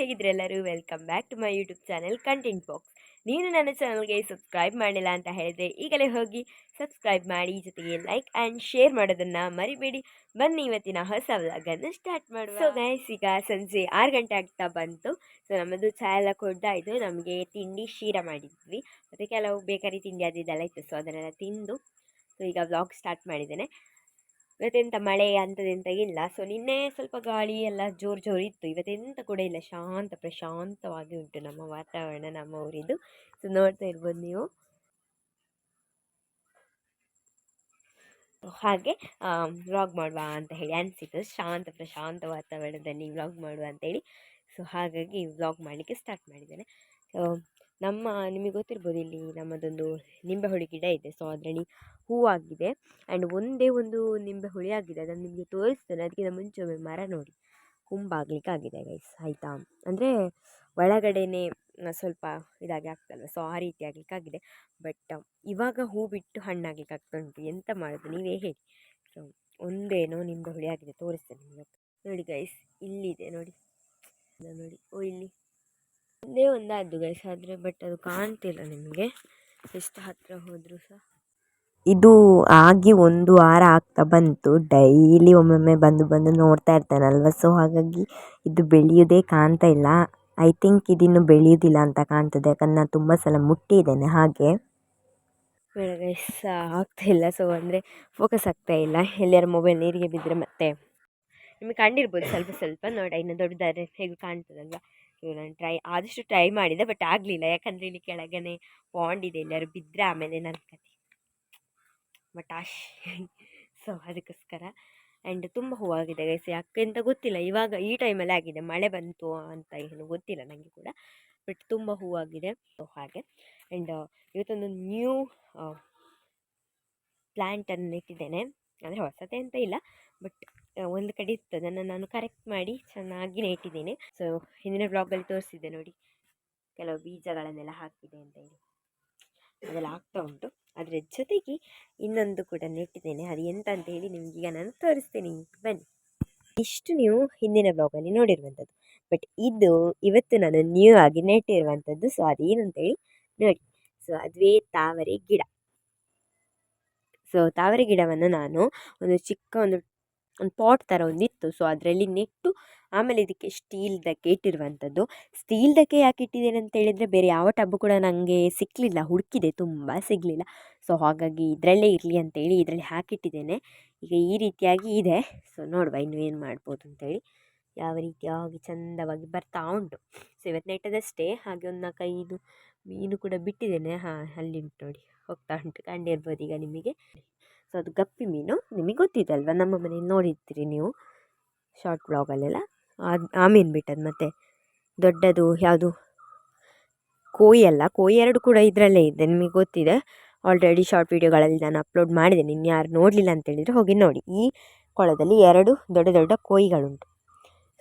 ಹೇಗಿದ್ರೆ ಎಲ್ಲರೂ welcome back to my YouTube channel content box ನೀನು ನನ್ನ ಚಾನಲ್ಗೆ ಸಬ್ಸ್ಕ್ರೈಬ್ ಮಾಡಿಲ್ಲ ಅಂತ ಹೇಳಿದ್ರೆ ಈಗಲೇ ಹೋಗಿ ಸಬ್ಸ್ಕ್ರೈಬ್ ಮಾಡಿ, ಜೊತೆಗೆ ಲೈಕ್ ಆ್ಯಂಡ್ ಶೇರ್ ಮಾಡೋದನ್ನು ಮರಿಬೇಡಿ. ಬನ್ನಿ ಇವತ್ತಿನ ಹೊಸ ವ್ಲಾಗನ್ನು ಸ್ಟಾರ್ಟ್ ಮಾಡುವ. ಸೊ ಗೈಸ್ ಈಗ ಸಂಜೆ ಆರು ಗಂಟೆ ಆಗ್ತಾ ಬಂತು. ಸೊ ನಮ್ಮದು ಚಹಾ ಎಲ್ಲ ಕೊಡ್ದಾಯಿತು ನಮಗೆ ತಿಂಡಿ ಶೀರ ಮಾಡಿದ್ವಿ. ಮತ್ತು ಕೆಲವು ಬೇಕರಿ ತಿಂಡಿ ಅದಿದ್ದೆಲ್ಲ ಇತ್ತು. ಸೊ ಅದನ್ನೆಲ್ಲ ತಿಂದು ಸೊ ಈಗ ವ್ಲಾಗ್ ಸ್ಟಾರ್ಟ್ ಮಾಡಿದ್ದೇನೆ. ಇವತ್ತೆಂತ ಮಳೆ ಅಂಥದ್ದೆಂತ ಇಲ್ಲ. ಸೊ ನಿನ್ನೆ ಸ್ವಲ್ಪ ಗಾಳಿ ಎಲ್ಲ ಜೋರು ಜೋರು ಇತ್ತು. ಇವತ್ತೆಂತ ಕೂಡ ಇಲ್ಲ. ಶಾಂತ, ಪ್ರಶಾಂತವಾಗಿ ಉಂಟು ನಮ್ಮ ವಾತಾವರಣ, ನಮ್ಮ ಊರಿದ್ದು ಸೊ ನೋಡ್ತಾ ಇರ್ಬೋದು ನೀವು. ಹಾಗೆ ವ್ಲಾಗ್ ಮಾಡುವ ಅಂತ ಹೇಳಿ ಅನಿಸಿತು ಶಾಂತ, ಪ್ರಶಾಂತ ವಾತಾವರಣದಲ್ಲಿ ವ್ಲಾಗ್ ಮಾಡುವ ಅಂತೇಳಿ ಸೊ ಹಾಗಾಗಿ ವ್ಲಾಗ್ ಮಾಡಲಿಕ್ಕೆ ಸ್ಟಾರ್ಟ್ ಮಾಡಿದ್ದೇನೆ. ಸೊ ನಮ್ಮ, ನಿಮಗೆ ಗೊತ್ತಿರ್ಬೋದು ಇಲ್ಲಿ ನಮ್ಮದೊಂದು ನಿಂಬೆ ಹುಳಿ ಗಿಡ ಇದೆ. ಸೊ ಅದರಲ್ಲಿ ಹೂವಾಗಿದೆ. ಆ್ಯಂಡ್ ಒಂದೇ ಒಂದು ನಿಂಬೆ ಹುಳಿ ಆಗಿದೆ. ಅದನ್ನು ನಿಮಗೆ ತೋರಿಸ್ತೇನೆ. ಅದಕ್ಕಿಂತ ಮುಂಚೆ ಒಮ್ಮೆ ಮರ ನೋಡಿ. ಕುಂಬಾಗ್ಲಿಕ್ಕೆ ಆಗಿದೆ ಗೈಸ್ ಆಯಿತಾ? ಅಂದರೆ ಒಳಗಡೆನೇ ಸ್ವಲ್ಪ ಇದಾಗಿ ಆಗ್ತಲ್ಲ ಸೊ ಆ ರೀತಿ ಆಗಲಿಕ್ಕಾಗಿದೆ. ಬಟ್ ಇವಾಗ ಹೂ ಬಿಟ್ಟು ಹಣ್ಣಾಗ್ಲಿಕ್ಕೆ ಆಗ್ತಾ ಉಂಟು ಎಂತ ಮಾಡೋದು? ನೀವೇ ಹೇಳಿ. ಸೊ ಒಂದೇನೋ ನಿಂಬೆ ಹುಳಿ ಆಗಿದೆ. ತೋರಿಸ್ತೇನೆ ನಿಮಗೆ. ನೋಡಿ ಗೈಸ್ ಇಲ್ಲಿದೆ. ನೋಡಿ. ನೋಡಿ. ಓ, ಇಲ್ಲಿ. ಒಂದೇ ಒಂದಾದ್ದು ಗೈಸ್ ಆದರೆ ಬಟ್ ಅದು ಕಾಣ್ತಿಲ್ಲ ನಿಮಗೆ. ಎಷ್ಟು ಹತ್ತಿರ ಹೋದರೂ ಸಹ. ಇದು ಆಗಿ ಒಂದು ವಾರ ಆಗ್ತಾ ಬಂತು. ಡೈಲಿ ಒಮ್ಮೊಮ್ಮೆ ಬಂದು ಬಂದು ನೋಡ್ತಾ ಇರ್ತಾನಲ್ವ? ಸೊ ಹಾಗಾಗಿ ಇದು ಬೆಳೆಯೋದೇ ಕಾಣ್ತಾ ಇಲ್ಲ. ಐ ಥಿಂಕ್ ಇದಿನ್ನು ಬೆಳೆಯೋದಿಲ್ಲ ಅಂತ ಕಾಣ್ತದೆ. ಯಾಕಂದ್ರೆ ನಾನು ತುಂಬ ಸಲ ಮುಟ್ಟಿದ್ದೇನೆ ಹಾಗೆ. ಗೈಸ್ ಆಗ್ತಾ ಇಲ್ಲ. ಸೊ ಅಂದರೆ ಫೋಕಸ್ ಆಗ್ತಾ ಇಲ್ಲ. ಎಲ್ಲರ ಮೊಬೈಲ್ ನೀರಿಗೆ ಬಿದ್ದರೆ ಮತ್ತೆ. ನಿಮಗೆ ಕಂಡಿರ್ಬೋದು ಸ್ವಲ್ಪ ಸ್ವಲ್ಪ. ನೋಡಿ ಇನ್ನೂ ದೊಡ್ಡದಾದ್ರೆ ಹೇಗೆ ಕಾಣ್ತದಲ್ವ? ನಾನು ಟ್ರೈ ಆದಷ್ಟು ಟ್ರೈ ಮಾಡಿದೆ, ಬಟ್ ಆಗಲಿಲ್ಲ. ಯಾಕಂದರೆ ಇಲ್ಲಿ ಕೆಳಗನೆ ಪಾಂಡ್ ಇದೆ, ಎಲ್ಲರೂ ಬಿದ್ದರೆ ಆಮೇಲೆ ನನ್ನ ಕತೆ. ಮಟಾಶ್ ಸೊ, ಅದಕ್ಕೋಸ್ಕರ. ಆ್ಯಂಡ್ ತುಂಬ ಹೂವಾಗಿದೆ ಗೈಸ್ ಯಾಕೆ ಅಂತ ಗೊತ್ತಿಲ್ಲ. ಇವಾಗ ಈ ಟೈಮಲ್ಲಿ ಆಗಿದೆ. ಮಳೆ ಬಂತು ಅಂತ ಏನು ಗೊತ್ತಿಲ್ಲ ನನಗೆ ಕೂಡ. ಬಟ್ ತುಂಬ ಹೂವಾಗಿದೆ ಸೊ ಹಾಗೆ. ಆ್ಯಂಡ್ ಇವತ್ತೊಂದು ನ್ಯೂ ಪ್ಲ್ಯಾಂಟನ್ನು ಇಟ್ಟಿದ್ದೇನೆ ಅಂದರೆ ಹೊಸತೆ ಅಂತ ಇಲ್ಲ. ಬಟ್ ಒಂದು ಕಡೆ ಇತ್ತು. ಅದನ್ನು ನಾನು ಕರೆಕ್ಟ್ ಮಾಡಿ ಚೆನ್ನಾಗಿ ನೆಟ್ಟಿದ್ದೇನೆ. ಸೊ ಹಿಂದಿನ ಬ್ಲಾಗಲ್ಲಿ ತೋರಿಸಿದ್ದೆ ನೋಡಿ. ಕೆಲವು ಬೀಜಗಳನ್ನೆಲ್ಲ ಹಾಕಿದೆ ಅಂತ ಹೇಳಿ. ಅದೆಲ್ಲ ಆಗ್ತಾ ಉಂಟು. ಅದರ ಜೊತೆಗೆ ಇನ್ನೊಂದು ಕೂಡ ನೆಟ್ಟಿದ್ದೇನೆ. ಅದು ಎಂತ ಅಂತ ಹೇಳಿ ನಿಮಗೀಗ ನಾನು ತೋರಿಸ್ತೀನಿ. ಬನ್ನಿ. ಇಷ್ಟು ನೀವು ಹಿಂದಿನ ಬ್ಲಾಗಲ್ಲಿ ನೋಡಿರುವಂಥದ್ದು. ಬಟ್ ಇದು ಇವತ್ತು ನಾನು ನ್ಯೂ ಆಗಿ ನೆಟ್ಟಿರುವಂಥದ್ದು. ಸೊ ಅದೇನಂತೇಳಿ ನೋಡಿ. ಸೊ ಅದುವೇ ತಾವರೆ ಗಿಡ. ಸೊ ತಾವರೆ ಗಿಡವನ್ನು ನಾನು ಒಂದು ಚಿಕ್ಕ ಒಂದು ಒಂದು ಪಾಟ್ ಥರ ಒಂದಿತ್ತು ಸೊ, ಅದರಲ್ಲಿ ನೆಟ್ಟು, ಆಮೇಲೆ ಇದಕ್ಕೆ ಸ್ಟೀಲ್ದಕ್ಕೆ ಇಟ್ಟಿರುವಂಥದ್ದು. ಸ್ಟೀಲ್ದಕ್ಕೆ ಯಾಕೆ ಇಟ್ಟಿದ್ದೇನೆ ಅಂತ ಹೇಳಿದರೆ, ಬೇರೆ ಯಾವ ಟಬ್ ಕೂಡ ನನಗೆ ಸಿಕ್ಕಲಿಲ್ಲ ಹುಡುಕಿದೆ, ತುಂಬ ಸಿಗಲಿಲ್ಲ. ಸೊ, ಹಾಗಾಗಿ ಇದರಲ್ಲೇ ಇರಲಿ ಅಂತೇಳಿ ಇದರಲ್ಲಿ ಹಾಕಿಟ್ಟಿದ್ದೇನೆ ಈಗ ಈ ರೀತಿಯಾಗಿ ಇದೆ. ಸೊ, ನೋಡುವ ಇನ್ನು ಏನು ಮಾಡ್ಬೋದು ಅಂತೇಳಿ ಯಾವ ರೀತಿಯಾಗಿ ಚಂದವಾಗಿ ಬರ್ತಾ ಉಂಟು. ಸೊ, ಇವತ್ತು ನೆಟ್ಟದಷ್ಟೇ. ಹಾಗೆ ಒಂದು ನಾಲ್ಕೈದು ಮೀನು ಕೂಡ ಬಿಟ್ಟಿದ್ದೇನೆ. ಹಾಂ ಅಲ್ಲಿ ಉಂಟು ನೋಡಿ. ಹೋಗ್ತಾ ಉಂಟು. ಕಂಡಿರ್ಬೋದು ಈಗ ನಿಮಗೆ. ಸೊ ಅದು ಗಪ್ಪಿ ಮೀನು, ನಿಮಗೆ ಗೊತ್ತಿದೆ ಅಲ್ವಾ ನಮ್ಮ ಮನೇಲಿ ನೋಡಿರ್ತೀರಿ ನೀವು ಶಾರ್ಟ್ ಬ್ಲಾಗಲ್ಲೆಲ್ಲ ಆ ಮೀನು ಬಿಟ್ಟದ್ದು ಮತ್ತು ದೊಡ್ಡದು ಯಾವುದು? ಕೋಯಿ ಅಲ್ಲ, ಕೋಯಿ ಎರಡು ಕೂಡ ಇದರಲ್ಲೇ ಇದೆ, ನಿಮಗೆ ಗೊತ್ತಿದೆ. ಆಲ್ರೆಡಿ ಶಾರ್ಟ್ ವೀಡಿಯೋಗಳಲ್ಲಿ ನಾನು ಅಪ್ಲೋಡ್ ಮಾಡಿದ್ದೇನೆ, ಇನ್ನು ಯಾರು ನೋಡಲಿಲ್ಲ ಅಂತೇಳಿದರೆ ಹೋಗಿ ನೋಡಿ. ಈ ಕೊಳದಲ್ಲಿ ಎರಡು ದೊಡ್ಡ ದೊಡ್ಡ ಕೋಯಿಗಳುಂಟು.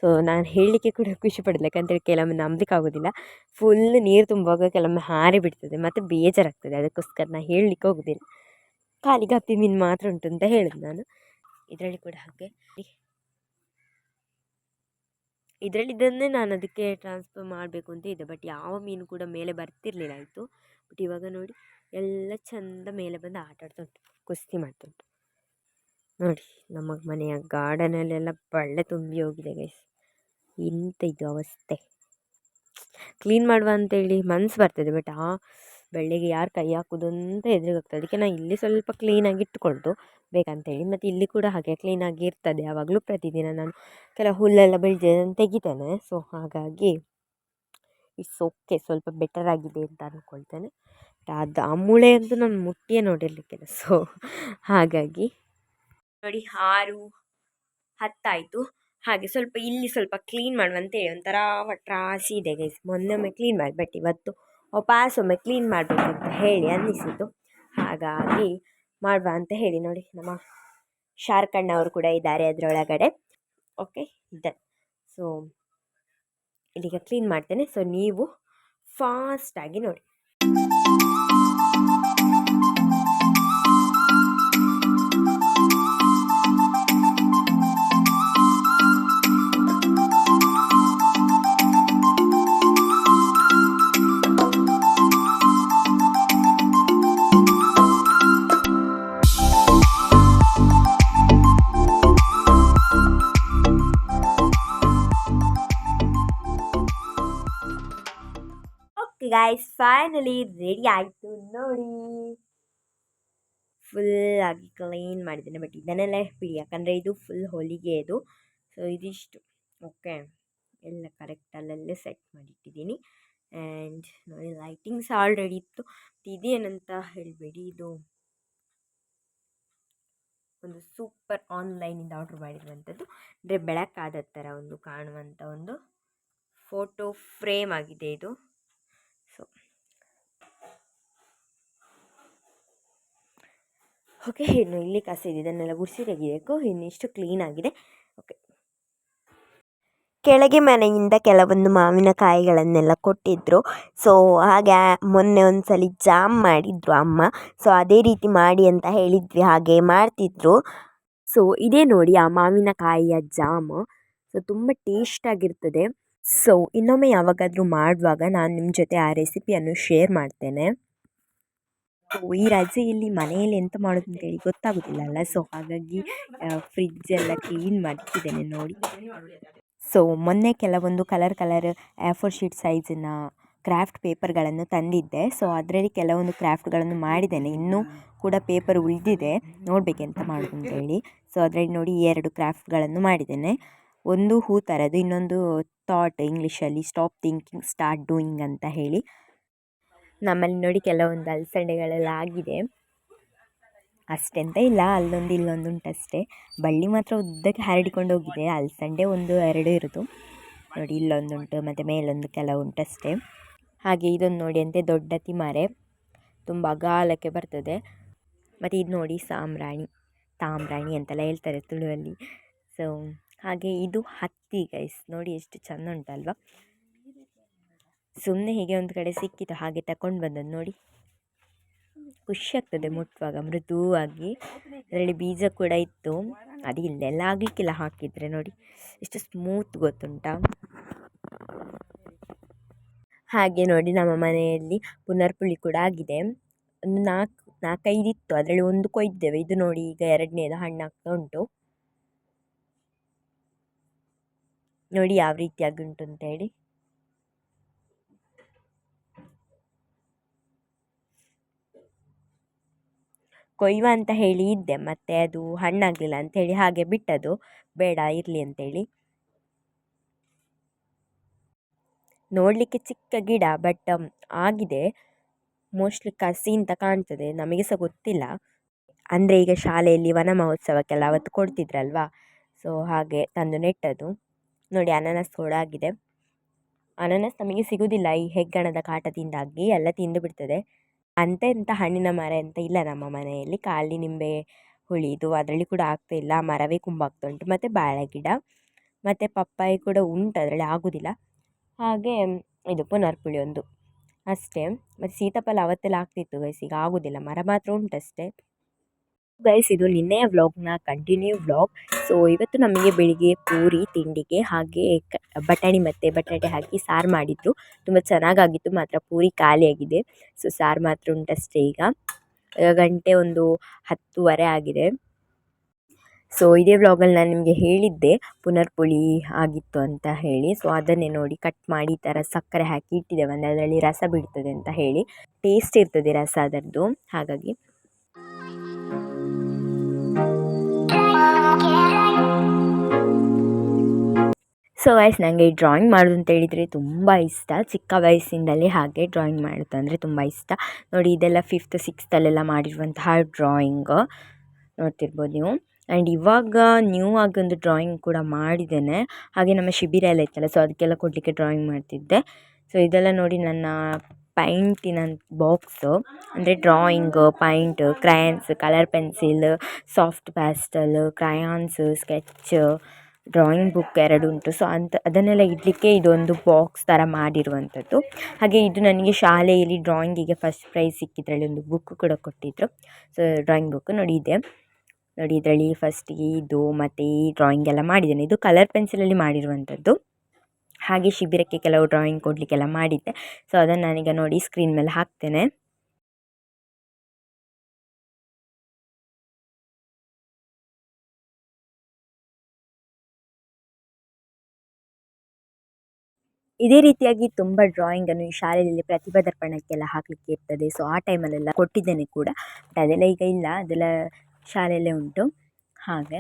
ಸೊ ನಾನು ಹೇಳಲಿಕ್ಕೆ ಕೂಡ ಖುಷಿ ಪಡಲಿಲ್ಲ ಯಾಕಂತೇಳಿ ಕೆಲವೊಮ್ಮೆ ನಂಬಲಿಕ್ಕೆ ಆಗೋದಿಲ್ಲ. ಫುಲ್ ನೀರು ತುಂಬುವಾಗ ಕೆಲವೊಮ್ಮೆ ಹಾರಿ ಬಿಡ್ತದೆ, ಮತ್ತು ಬೇಜಾರಾಗ್ತದೆ, ಅದಕ್ಕೋಸ್ಕರ ನಾನು ಹೇಳಲಿಕ್ಕೆ ಹೋಗೋದಿಲ್ಲ. ಖಾಲಿ ಗಪ್ಪಿ ಮೀನು ಮಾತ್ರ ಉಂಟು ಅಂತ ಹೇಳಿದ್ದು ನಾನು. ಇದರಲ್ಲಿ ಕೂಡ ಹಾಗೆ. ಇದರಲ್ಲಿ ಇದನ್ನೇ ನಾನು ಅದಕ್ಕೆ ಟ್ರಾನ್ಸ್ಫರ್ ಮಾಡಬೇಕು ಅಂತ ಇದೆ ಬಟ್ ಯಾವ ಮೀನು ಕೂಡ ಮೇಲೆ ಬರ್ತಿರಲಿಲ್ಲ ಆಯಿತು. ಬಟ್ ಇವಾಗ ನೋಡಿ, ಎಲ್ಲ ಚಂದ ಮೇಲೆ ಬಂದು ಆಟ ಆಡ್ತುಂಟು ಕುಸ್ತಿ ಮಾಡ್ತುಂಟು ನೋಡಿ, ನಮ್ಮ ಮನೆಯ ಗಾರ್ಡನಲ್ಲೆಲ್ಲ ಬಳ್ಳೆ ತುಂಬಿ ಹೋಗಿದೆ ಗೈಸ್ ಇಂಥ ಇದು ಅವಸ್ಥೆ. ಕ್ಲೀನ್ ಮಾಡುವ ಅಂತೇಳಿ ಮನ್ಸು ಬರ್ತದೆ ಬಟ್ ಆ ಬೆಳ್ಳಿಗೆ ಯಾರು ಕೈ ಹಾಕೋದು ಅಂತ ಎದುರಿಗಾಗ್ತದೆ ಅದಕ್ಕೆ ನಾನು ಇಲ್ಲಿ ಸ್ವಲ್ಪ ಕ್ಲೀನಾಗಿ ಇಟ್ಟುಕೊಳ್ಳೋದು ಬೇಕಂತೇಳಿ. ಮತ್ತು ಇಲ್ಲಿ ಕೂಡ ಹಾಗೆ ಕ್ಲೀನಾಗಿ ಇರ್ತದೆ. ಯಾವಾಗಲೂ ಪ್ರತಿದಿನ ನಾನು ಕೆಲವು ಹುಲ್ಲೆಲ್ಲ ಬೆಳೆದಿದೆ ಅದನ್ನು ತೆಗಿತೇನೆ. ಸೊ ಹಾಗಾಗಿ ಇಟ್ಸ್ ಓಕೆ ಸ್ವಲ್ಪ ಬೆಟರ್ ಆಗಿದೆ ಅಂತ ಅಂದ್ಕೊಳ್ತೇನೆ ಅದು ಆ ಮೂಳೆ ಅಂತೂ ನಾನು ಮುಟ್ಟಿಯೇ ನೋಡಿರಲಿಕ್ಕಿಲ್ಲ. ಸೊ ಹಾಗಾಗಿ ನೋಡಿ, ಆರು ಹತ್ತಾಯಿತು. ಹಾಗೆ ಸ್ವಲ್ಪ ಇಲ್ಲಿ ಸ್ವಲ್ಪ ಕ್ಲೀನ್ ಮಾಡುವಂತೇಳಿ ಒಂಥರ ಟ್ರಾಸಿ ಇದೆ ಗೈಸ್ ಮೊನ್ನೆ ಕ್ಲೀನ್ ಮಾಡಿ ಬಟ್ ಇವತ್ತು ವಾಪಸ್ ಒಮ್ಮೆ ಕ್ಲೀನ್ ಮಾಡಬೇಕು ಅಂತ ಹೇಳಿ ಅನ್ನಿಸಿತು. ಹಾಗಾಗಿ ಮಾಡುವ ಅಂತ ಹೇಳಿ ನೋಡಿ ನಮ್ಮ ಶಾರ್ಕಣ್ಣವರು ಕೂಡ ಇದ್ದಾರೆ ಅದರೊಳಗಡೆ. ಓಕೆ ಡನ್ ಸೊ ಇಲ್ಲಿಗ ಕ್ಲೀನ್ ಮಾಡ್ತೇನೆ. ಸೊ ನೀವು ಫಾಸ್ಟಾಗಿ ನೋಡಿ. ಫೈನಲಿ ರೆಡಿ ಆಯಿತು ನೋಡಿ. ಫುಲ್ ಆಗಿ ಕ್ಲೀನ್ ಮಾಡಿದ್ದೇನೆ ಬಟ್ ಇದನ್ನೆಲ್ಲ ಬಿಡಿ ಯಾಕಂದರೆ ಇದು ಫುಲ್ ಹೊಲಿಗೆ ಇದು. ಸೊ ಇದಿಷ್ಟು. ಓಕೆ ಎಲ್ಲ ಕರೆಕ್ಟ್ ಅಲ್ಲಲ್ಲೇ ಸೆಟ್ ಮಾಡಿಟ್ಟಿದ್ದೀನಿ. ಆ್ಯಂಡ್ ನೋಡಿ ಲೈಟಿಂಗ್ಸ್ ಆಲ್ರೆಡಿ ಇತ್ತು. ಇದೇನಂತ ಹೇಳಬೇಡಿ, ಇದು ಒಂದು ಸೂಪರ್ ಆನ್ಲೈನಿಂದ ಆರ್ಡ್ರ್ ಮಾಡಿರುವಂಥದ್ದು. ಅಂದರೆ ಬೆಳಕಾದ ಥರ ಒಂದು ಕಾಣುವಂಥ ಒಂದು ಫೋಟೋ ಫ್ರೇಮ್ ಆಗಿದೆ ಇದು. ಓಕೆ, ಇನ್ನು ಇಲ್ಲಿ ಕಸ ಇದೆ ಇದನ್ನೆಲ್ಲ ಗುಡಿಸಿ ತೆಗಿಬೇಕು ಇನ್ನಿಷ್ಟು ಕ್ಲೀನ್ ಆಗಿದೆ. ಓಕೆ. ಕೆಳಗೆ ಮನೆಯಿಂದ ಕೆಲವೊಂದು ಮಾವಿನಕಾಯಿಗಳನ್ನೆಲ್ಲ ಕೊಟ್ಟಿದ್ದರು ಸೊ ಹಾಗೆ ಮೊನ್ನೆ ಒಂದ್ಸಲಿ ಜಾಮ್ ಮಾಡಿದ್ರು ಅಮ್ಮ. ಸೊ ಅದೇ ರೀತಿ ಮಾಡಿ ಅಂತ ಹೇಳಿದ್ವಿ, ಹಾಗೆ ಮಾಡ್ತಿದ್ರು. ಸೊ ಇದೇ ನೋಡಿ ಆ ಮಾವಿನಕಾಯಿಯ ಜಾಮು ಸೊ ತುಂಬ ಟೇಸ್ಟಾಗಿರ್ತದೆ ಸೊ ಇನ್ನೊಮ್ಮೆ ಯಾವಾಗಾದರೂ ಮಾಡುವಾಗ ನಾನು ನಿಮ್ಮ ಜೊತೆ ಆ ರೆಸಿಪಿಯನ್ನು ಶೇರ್ ಮಾಡ್ತೇನೆ. ಸೊ ರಜೆ ಇಲ್ಲಿ ಮನೆಯಲ್ಲಿ ಎಂತ ಮಾಡೋದು ಅಂತೇಳಿ ಗೊತ್ತಾಗೋದಿಲ್ಲಲ್ಲ? ಸೊ ಹಾಗಾಗಿ ಫ್ರಿಜ್ ಎಲ್ಲ ಕ್ಲೀನ್ ಮಾಡ್ತಿದ್ದೇನೆ ನೋಡಿ. ಸೊ ಮೊನ್ನೆ ಕೆಲವೊಂದು colour colour A four sheet ಸೈಜಿನ craft ಪೇಪರ್ಗಳನ್ನು ತಂದಿದ್ದೆ. ಸೊ ಅದರಲ್ಲಿ ಕೆಲವೊಂದು ಕ್ರಾಫ್ಟ್ಗಳನ್ನು ಮಾಡಿದ್ದೇನೆ. ಇನ್ನೂ ಕೂಡ ಪೇಪರ್ ಉಳಿದಿದೆ. ನೋಡಬೇಕು ಎಂತ ಮಾಡೋದು ಅಂತೇಳಿ ಸೊ ಅದರಲ್ಲಿ ನೋಡಿ ಎರಡು ಕ್ರಾಫ್ಟ್ಗಳನ್ನು ಮಾಡಿದ್ದೇನೆ. ಒಂದು ಹೂ ಥರದ್ದು ಇನ್ನೊಂದು ಥಾಟ್ ಇಂಗ್ಲೀಷಲ್ಲಿ ಸ್ಟಾಪ್ ಥಿಂಕಿಂಗ್ ಸ್ಟಾರ್ಟ್ ಡೂಯಿಂಗ್ ಅಂತ ಹೇಳಿ. ನಮ್ಮಲ್ಲಿ ನೋಡಿ ಕೆಲವೊಂದು ಅಲ್ಸಂಡೆಗಳೆಲ್ಲ ಆಗಿದೆ. ಅಷ್ಟೆಂತ ಇಲ್ಲ, ಅಲ್ಲೊಂದು ಇಲ್ಲೊಂದು ಉಂಟಷ್ಟೇ ಬಳ್ಳಿ ಮಾತ್ರ ಉದ್ದಕ್ಕೆ ಹರಡಿಕೊಂಡು ಹೋಗಿದೆ. ಅಲಸಂಡೆ ಒಂದು, ಎರಡು ಇರೋದು. ನೋಡಿ ಇಲ್ಲೊಂದುಂಟು, ಮತ್ತು ಮೇಲೊಂದು ಕೆಲವು ಉಂಟಷ್ಟೇ ಹಾಗೆ ಇದೊಂದು ನೋಡಿ ಅಂತೆ, ದೊಡ್ಡ ತಿಮಾರೆ. ತುಂಬ ಗಾಲಕ್ಕೆ ಬರ್ತದೆ. ಮತ್ತು ಇದು ನೋಡಿ ಸಾಮ್ರಾಣಿ ತಾಮ್ರಾಣಿ ಅಂತೆಲ್ಲ ಹೇಳ್ತಾರೆ ತುಳುವಲ್ಲಿ. ಸೊ ಹಾಗೆ ಇದು ಹತ್ತಿ ಗೈಸ್ ನೋಡಿ ಎಷ್ಟು ಚೆಂದ ಉಂಟಲ್ವಾ ಸುಮ್ಮನೆ ಹೀಗೆ ಒಂದು ಕಡೆ ಸಿಕ್ಕಿತು ಹಾಗೆ ತಕೊಂಡು ಬಂದದ್ದು ನೋಡಿ. ಖುಷಿ ಆಗ್ತದೆ ಮುಟ್ಟುವಾಗ, ಮೃದುವಾಗಿ. ಅದರಲ್ಲಿ ಬೀಜ ಕೂಡ ಇತ್ತು. ಅದು ಇಲ್ಲೆಲ್ಲ ಆಗಲಿಕ್ಕಿಲ್ಲ ಹಾಕಿದರೆ ನೋಡಿ. ಎಷ್ಟು ಸ್ಮೂತ್ ಗೊತ್ತುಂಟಾ. ಹಾಗೆ ನೋಡಿ ನಮ್ಮ ಮನೆಯಲ್ಲಿ ಪುನರ್ಪುಳಿ ಕೂಡ ಆಗಿದೆ. ಒಂದು ನಾಲ್ಕು, ನಾಲ್ಕೈದು ಇತ್ತು. ಅದರಲ್ಲಿ ಒಂದು ಕೊಯ್ದೇವೆ ಇದು ನೋಡಿ ಈಗ ಎರಡನೇದು ಹಣ್ಣಾಗ್ತಾ ಉಂಟು. ನೋಡಿ ಯಾವ ರೀತಿಯಾಗಿ ಉಂಟು ಅಂತ ಕೊಯ್ಯುವ ಅಂತ ಹೇಳಿ ಇದ್ದೆ, ಮತ್ತು ಅದು ಹಣ್ಣಾಗಲಿಲ್ಲ ಅಂಥೇಳಿ ಹಾಗೆ ಬಿಟ್ಟದ್ದು ಬೇಡ, ಇರಲಿ ಅಂತೇಳಿ ನೋಡಲಿಕ್ಕೆ ಚಿಕ್ಕ ಗಿಡ ಬಟ್ ಆಗಿದೆ. ಮೋಸ್ಟ್ಲಿ ಕಸಿ ಅಂತ ಕಾಣ್ತದೆ, ನಮಗೆ ಸಹ ಗೊತ್ತಿಲ್ಲ. ಅಂದರೆ ಈಗ ಶಾಲೆಯಲ್ಲಿ ವನ ಮಹೋತ್ಸವಕ್ಕೆಲ್ಲ ಅವತ್ತು ಕೊಡ್ತಿದ್ರಲ್ವಾ? ಸೊ ಹಾಗೆ ತಂದು ನೆಟ್ಟದು. ನೋಡಿ, ಅನಾನಸ್ ಕೂಡ ಆಗಿದೆ ಅನಾನಸ್ ನಮಗೆ ಸಿಗೋದಿಲ್ಲ, ಈ ಹೆಗ್ಗಣದ ಕಾಟದಿಂದಾಗಿ ಎಲ್ಲ ತಿಂದು ಬಿಡ್ತದೆ. ಅಂತ ಎಂಥ ಹಣ್ಣಿನ ಮರ ಅಂತ ಇಲ್ಲ ನಮ್ಮ ಮನೆಯಲ್ಲಿ. ಖಾಲಿ ನಿಂಬೆ ಹುಳಿದು ಅದರಲ್ಲಿ ಕೂಡ ಆಗ್ತಾ ಇಲ್ಲ. ಮರವೇ ಕುಂಬಾಗ್ತಾ ಉಂಟು ಮತ್ತು ಬಾಳೆ ಗಿಡ ಮತ್ತು ಪಪ್ಪಾಯಿ ಕೂಡ ಉಂಟು ಅದರಲ್ಲಿ. ಆಗೋದಿಲ್ಲ. ಹಾಗೆ ಇದು ಪುನರ್ಪುಳಿ ಒಂದು. ಅಷ್ಟೇ. ಮತ್ತು ಸೀತಾಫಲ ಅವತ್ತೆಲ್ಲ ಆಗ್ತಿತ್ತು ಗೈಸ್ ಈಗ ಆಗೋದಿಲ್ಲ. ಮರ ಮಾತ್ರ ಉಂಟಷ್ಟೇ. ಗೈಸ್ ಇದು ನಿನ್ನೆಯ ವ್ಲಾಗ್ನ ಕಂಟಿನ್ಯೂ ವ್ಲಾಗ್. ಸೊ ಇವತ್ತು ನಮಗೆ ಬೆಳಿಗ್ಗೆ ಪೂರಿ, ತಿಂಡಿಗೆ ಹಾಗೆ ಬಟಾಣಿ ಮತ್ತು ಬಟಾಟೆ ಹಾಕಿ ಸಾರು ಮಾಡಿದರು. ತುಂಬ ಚೆನ್ನಾಗಾಗಿತ್ತು, ಮಾತ್ರ ಪೂರಿ ಖಾಲಿಯಾಗಿದೆ. ಸೊ ಸಾರು ಮಾತ್ರ ಉಂಟಷ್ಟೇ ಈಗ. ಗಂಟೆ ಒಂದು ಹತ್ತುವರೆ ಆಗಿದೆ. ಸೊ ಇದೇ ವ್ಲಾಗಲ್ಲಿ ನಾನು ನಿಮಗೆ ಹೇಳಿದ್ದೆ ಪುನರ್ಪುಳಿ ಆಗಿತ್ತು ಅಂತ ಹೇಳಿ. ಸೊ ಅದನ್ನೇ ನೋಡಿ ಕಟ್ ಮಾಡಿ ಈ ಥರ ಸಕ್ಕರೆ ಹಾಕಿ ಇಟ್ಟಿದ್ದೇವೆ. ಅಂದರೆ ಅದರಲ್ಲಿ ರಸ ಬಿಡ್ತದೆ ಅಂತ ಹೇಳಿ. ಟೇಸ್ಟ್ ಇರ್ತದೆ ರಸ ಅದರದ್ದು. ಹಾಗಾಗಿ ಸೊ ವಯಸ್ಸು ನನಗೆ ಡ್ರಾಯಿಂಗ್ ಮಾಡೋದು ಅಂತ ಹೇಳಿದರೆ ತುಂಬ ಇಷ್ಟ. ಚಿಕ್ಕ ವಯಸ್ಸಿಂದಲೇ ಹಾಗೆ ಡ್ರಾಯಿಂಗ್ ಮಾಡೋದಂದರೆ ತುಂಬ ಇಷ್ಟ. ನೋಡಿ, ಇದೆಲ್ಲ ಫಿಫ್ತ್ ಸಿಕ್ಸ್ತಲ್ಲೆಲ್ಲ ಮಾಡಿರುವಂತಹ ಡ್ರಾಯಿಂಗ್ ನೋಡ್ತಿರ್ಬೋದು ನೀವು. ಆ್ಯಂಡ್ ಇವಾಗ ನ್ಯೂ ಆಗಿ ಒಂದು ಡ್ರಾಯಿಂಗ್ ಕೂಡ ಮಾಡಿದ್ದೇನೆ. ಹಾಗೆ ನಮ್ಮ ಶಿಬಿರ ಎಲ್ಲ ಇತ್ತಲ್ಲ ಸೊ ಅದಕ್ಕೆಲ್ಲ ಕೊಡಲಿಕ್ಕೆ ಡ್ರಾಯಿಂಗ್ ಮಾಡ್ತಿದ್ದೆ. ಸೊ ಇದೆಲ್ಲ ನೋಡಿ ನನ್ನ ಪೈಂಟಿನ ಬಾಕ್ಸು, ಅಂದರೆ drawing, paint, crayons, colour pencil, soft pastel, crayons, sketch, drawing book ಎರಡು ಉಂಟು. ಸೊ ಅಂತ, ಅದನ್ನೆಲ್ಲ ಇಡಲಿಕ್ಕೆ ಇದೊಂದು ಬಾಕ್ಸ್ ಥರ ಮಾಡಿರುವಂಥದ್ದು. ಹಾಗೆ ಇದು ನನಗೆ ಶಾಲೆಯಲ್ಲಿ ಡ್ರಾಯಿಂಗಿಗೆ ಫಸ್ಟ್ ಪ್ರೈಸ್ ಸಿಕ್ಕಿದ್ರಲ್ಲಿ ಒಂದು ಬುಕ್ ಕೂಡ ಕೊಟ್ಟಿದ್ದರು ಸೊ ಡ್ರಾಯಿಂಗ್ ಬುಕ್ ನೋಡಿ ಇದೆ. ನೋಡಿ, ಇದರಲ್ಲಿ ಫಸ್ಟಿಗೆ ಇದು ಮತ್ತು ಈ ಡ್ರಾಯಿಂಗ್ ಎಲ್ಲ ಮಾಡಿದ್ದೇನೆ. ಇದು ಕಲರ್ ಪೆನ್ಸಿಲಲ್ಲಿ ಮಾಡಿರುವಂಥದ್ದು. ಹಾಗೆ ಶಿಬಿರಕ್ಕೆ ಕೆಲವು ಡ್ರಾಯಿಂಗ್ ಕೊಡಲಿಕ್ಕೆಲ್ಲ ಮಾಡಿದ್ದೆ. ಸೊ ಅದನ್ನು ನಾನೀಗ ನೋಡಿ ಸ್ಕ್ರೀನ್ ಮೇಲೆ ಹಾಕ್ತೇನೆ. ಇದೇ ರೀತಿಯಾಗಿ ತುಂಬ ಡ್ರಾಯಿಂಗನ್ನು ಈ ಶಾಲೆಯಲ್ಲಿ ಪ್ರತಿಭಾ ದರ್ಪಣಕ್ಕೆಲ್ಲ ಹಾಕಲಿಕ್ಕೆ ಇರ್ತದೆ. ಸೊ ಆ ಟೈಮಲ್ಲೆಲ್ಲ ಕೊಟ್ಟಿದ್ದೇನೆ ಕೂಡ. ಬಟ್ ಅದೆಲ್ಲ ಈಗ ಇಲ್ಲ. ಅದೆಲ್ಲ ಶಾಲೆಯಲ್ಲೇ ಉಂಟು. ಹಾಗೆ.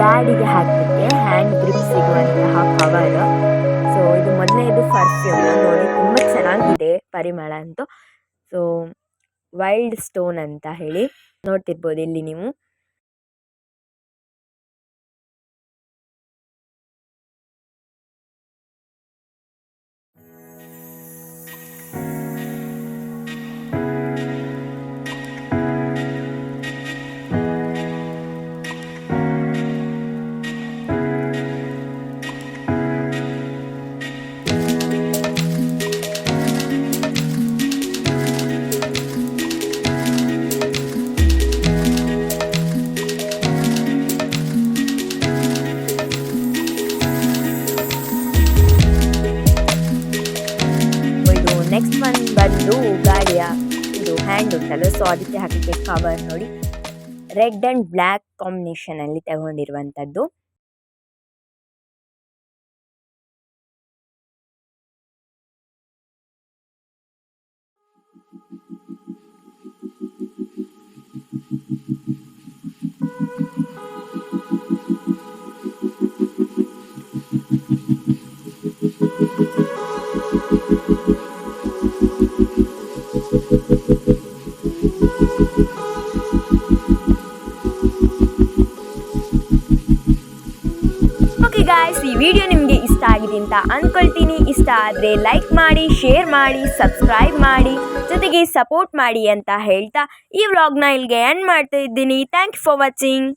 ಗಾಡಿಗೆ ಹಾಕಲಿಕ್ಕೆ ಹ್ಯಾಂಡ್ ಗ್ರಿಪ್ ಸಿಗುವಂತಹ ಕವರ್ ಸೊ ಇದು ಮೊದಲನೇದು ಪರ್ಫ್ಯೂಮ್ ನೋಡಿ ತುಂಬ ಚೆನ್ನಾಗಿದೆ ಪರಿಮಳ ಅಂತೂ. ಸೊ ವೈಲ್ಡ್ ಸ್ಟೋನ್ ಅಂತ ಹೇಳಿ ನೋಡ್ತಿರ್ಬೋದು ಇಲ್ಲಿ ನೀವು. ಹಾಕಲಿಕ್ಕೆ ಕವರ್ ನೋಡಿ. ರೆಡ್ ಆ್ಯಂಡ್ ಬ್ಲ್ಯಾಕ್ ಕಾಂಬಿನೇಷನಲ್ಲಿ ತಗೊಂಡಿರುವಂಥದ್ದು ಇಷ್ಟ ಆಗಿದೆ ಅಂತ ಅಂದ್ಕೊಳ್ತೀನಿ ಇಷ್ಟ ಆದರೆ ಲೈಕ್ ಮಾಡಿ ಶೇರ್ ಮಾಡಿ ಸಬ್ಸ್ಕ್ರೈಬ್ ಮಾಡಿ, ಜೊತೆಗೆ ಸಪೋರ್ಟ್ ಮಾಡಿ ಅಂತ ಹೇಳ್ತಾ ಈ ವ್ಲಾಗ್ನ ಇಲ್ಲಿಗೆ ಎಂಡ್ ಮಾಡ್ತಾ ಇದ್ದೀನಿ. Thank you for watching